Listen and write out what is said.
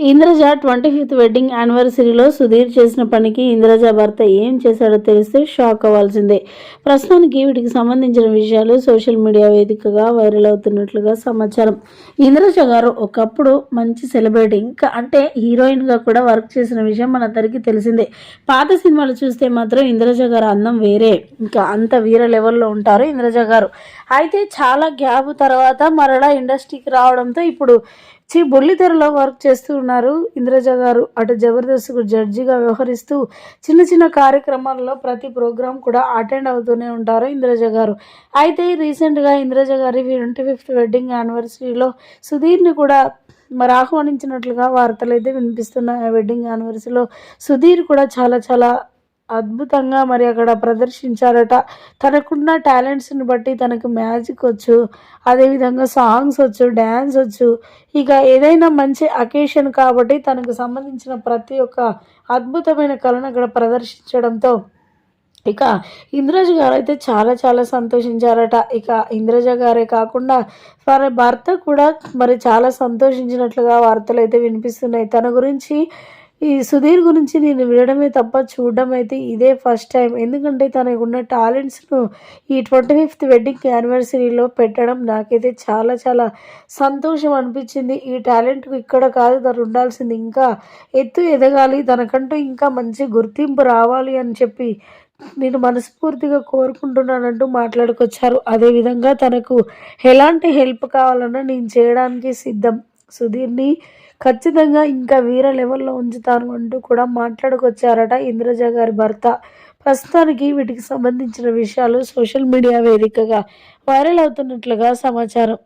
Indraja twenty fifth wedding యానివర్సరీలో సుధీర్ చేసిన పనికి ఇంద్రజ భర్త ఏం చేశాడో తెలిస్తే షాక్ అవ్వాల్సిందే. ప్రస్తుతానికి వీటికి సంబంధించిన విషయాలు సోషల్ మీడియా వేదికగా వైరల్ అవుతున్నట్లుగా సమాచారం. ఇంద్రజ గారు ఒకప్పుడు మంచి సెలబ్రిటీ ఇంకా అంటే హీరోయిన్గా కూడా వర్క్ చేసిన విషయం మనందరికీ తెలిసిందే. పాత సినిమాలు చూస్తే మాత్రం ఇంద్రజ గారు అందం వేరే. ఇంకా అంత వీర లెవెల్లో ఉంటారు ఇంద్రజ గారు. అయితే చాలా గ్యాప్ తర్వాత మరలా ఇండస్ట్రీకి రావడంతో ఇప్పుడు చి బుల్లితెరలో వర్క్ చేస్తూ ఉన్నారు ఇంద్రజ గారు. అటు జబర్దస్త్కు జడ్జిగా వ్యవహరిస్తూ చిన్న చిన్న కార్యక్రమాల్లో ప్రతి ప్రోగ్రాం కూడా అటెండ్ అవుతూనే ఉంటారు ఇంద్రజ గారు. అయితే రీసెంట్గా ఇంద్రజ గారి ట్వంటీ ఫిఫ్త్ వెడ్డింగ్ యానివర్సరీలో సుధీర్ని కూడా మరి ఆహ్వానించినట్లుగా వార్తలు అయితే వినిపిస్తున్నాయి. ఆ వెడ్డింగ్ యానివర్సరీలో సుధీర్ కూడా చాలా చాలా అద్భుతంగా మరి అక్కడ ప్రదర్శించారట. తనకున్న టాలెంట్స్ని బట్టి తనకు మ్యాజిక్ వచ్చు అదేవిధంగా సాంగ్స్ వచ్చు డ్యాన్స్ వచ్చు. ఇక ఏదైనా మంచి అకేషన్ కాబట్టి తనకు సంబంధించిన ప్రతి ఒక్క అద్భుతమైన కళను అక్కడ ప్రదర్శించడంతో ఇక ఇంద్రజ గారు అయితే చాలా చాలా సంతోషించారట. ఇక ఇంద్రజ గారే కాకుండా వారి భర్త కూడా మరి చాలా సంతోషించినట్లుగా వార్తలు అయితే వినిపిస్తున్నాయి. తన గురించి ఈ సుధీర్ గురించి నేను వినడమే తప్ప చూడడం అయితే ఇదే ఫస్ట్ టైం ఎందుకంటే తనకున్న టాలెంట్స్ను ఈ ట్వంటీ ఫిఫ్త్ వెడ్డింగ్ యానివర్సరీలో పెట్టడం నాకైతే చాలా చాలా సంతోషం అనిపించింది. ఈ టాలెంట్కు ఇక్కడ కాదు తను ఉండాల్సింది ఇంకా ఎత్తు ఎదగాలి తనకంటూ ఇంకా మంచి గుర్తింపు రావాలి అని చెప్పి నేను మనస్ఫూర్తిగా కోరుకుంటున్నానంటూ మాట్లాడుకొచ్చారు. అదేవిధంగా తనకు ఎలాంటి హెల్ప్ కావాలన్నా నేను చేయడానికి సిద్ధం. సుధీర్ని ఖచ్చితంగా ఇంకా వీర లెవెల్లో ఉంచుతాను అంటూ కూడా మాట్లాడుకొచ్చారట ఇంద్రజ గారి భర్త. ప్రస్తుతానికి వీటికి సంబంధించిన విషయాలు సోషల్ మీడియా వేదికగా వైరల్ అవుతున్నట్లుగా సమాచారం.